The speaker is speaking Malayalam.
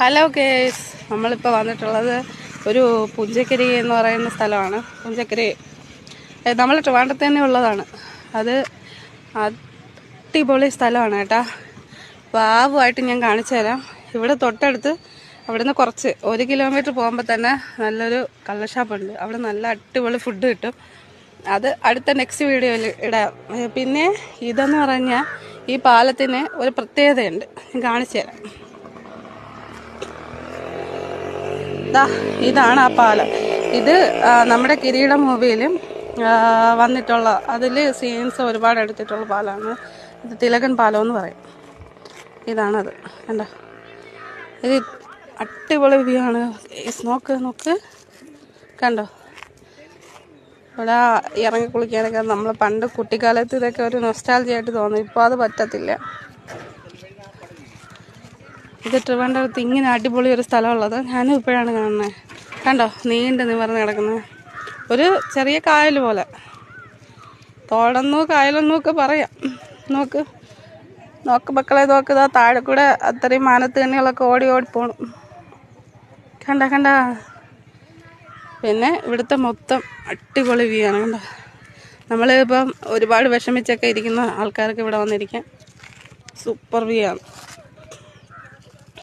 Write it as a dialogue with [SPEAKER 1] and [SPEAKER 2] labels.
[SPEAKER 1] ഹലോ കേസ് നമ്മളിപ്പോൾ വന്നിട്ടുള്ളത് ഒരു പുഞ്ചക്കരി എന്ന് പറയുന്ന സ്ഥലമാണ്. പുഞ്ചക്കരി. നമ്മൾ ട്രിവാൻഡ്രത്ത് തന്നെ ഉള്ളതാണ്. അത് അടിപൊളി സ്ഥലമാണ് കേട്ടാ. പാവമായിട്ട് ഞാൻ കാണിച്ചു തരാം. ഇവിടെ തൊട്ടടുത്ത് അവിടുന്ന് കുറച്ച് ഒരു കിലോമീറ്റർ പോകുമ്പോൾ തന്നെ നല്ലൊരു കള്ളഷാപ്പുണ്ട് അവിടെ നല്ല അടിപൊളി ഫുഡ് കിട്ടും. അത് അടുത്ത നെക്സ്റ്റ് വീഡിയോയിൽ ഇടാം. പിന്നെ ഇതെന്ന് പറഞ്ഞാൽ ഈ പാലത്തിന് ഒരു പ്രത്യേകതയുണ്ട്. ഞാൻ കാണിച്ചു തരാം. ദാ ഇതാണ് ആ പാലം. ഇത് നമ്മുടെ കിരീടം മൂവിയിലും വന്നിട്ടുള്ള അതിൽ സീൻസ് ഒരുപാട് എടുത്തിട്ടുള്ള പാലാണ്. ഇത് തിലകൻ പാലം എന്ന് പറയും. ഇതാണത്. കണ്ടോ? ഇത് അടിപൊളി വ്യൂ ആണ്. നോക്ക് നോക്ക്. കണ്ടോ? ഇവിടെ ഇറങ്ങി കുളിക്കാനൊക്കെ നമ്മൾ പണ്ട് കുട്ടിക്കാലത്ത് ഇതൊക്കെ ഒരു നൊസ്റ്റാലജി ആയിട്ട് തോന്നും. ഇപ്പോൾ അത് പറ്റത്തില്ല. ഇത് ട്രിവാൻഡ്രത്ത് ഇങ്ങനെ അടിപൊളി ഒരു സ്ഥലമുള്ളത്. ഞാനും ഇപ്പോഴാണ് കാണുന്നത് കണ്ടോ? നീണ്ട് നിവർന്ന് കിടക്കുന്നത് ഒരു ചെറിയ കായൽ പോലെ. തോടെന്നോ കായലെന്നോ ഒക്കെ പറയാം. നോക്ക്. നോക്ക് മക്കളെ നോക്ക്. ഇതാ താഴെ കൂടെ അത്രയും മാനത്ത് കണ്ണികളൊക്കെ ഓടി ഓടി പോണം. കണ്ട കണ്ട. പിന്നെ ഇവിടുത്തെ മൊത്തം അടിപൊളി വ്യൂ ആണ്. കണ്ടോ? നമ്മളിപ്പം ഒരുപാട് വിഷമിച്ചൊക്കെ ഇരിക്കുന്ന ആൾക്കാർക്ക് ഇവിടെ വന്നിരിക്കാം സൂപ്പർ വ്യൂ ആണ്.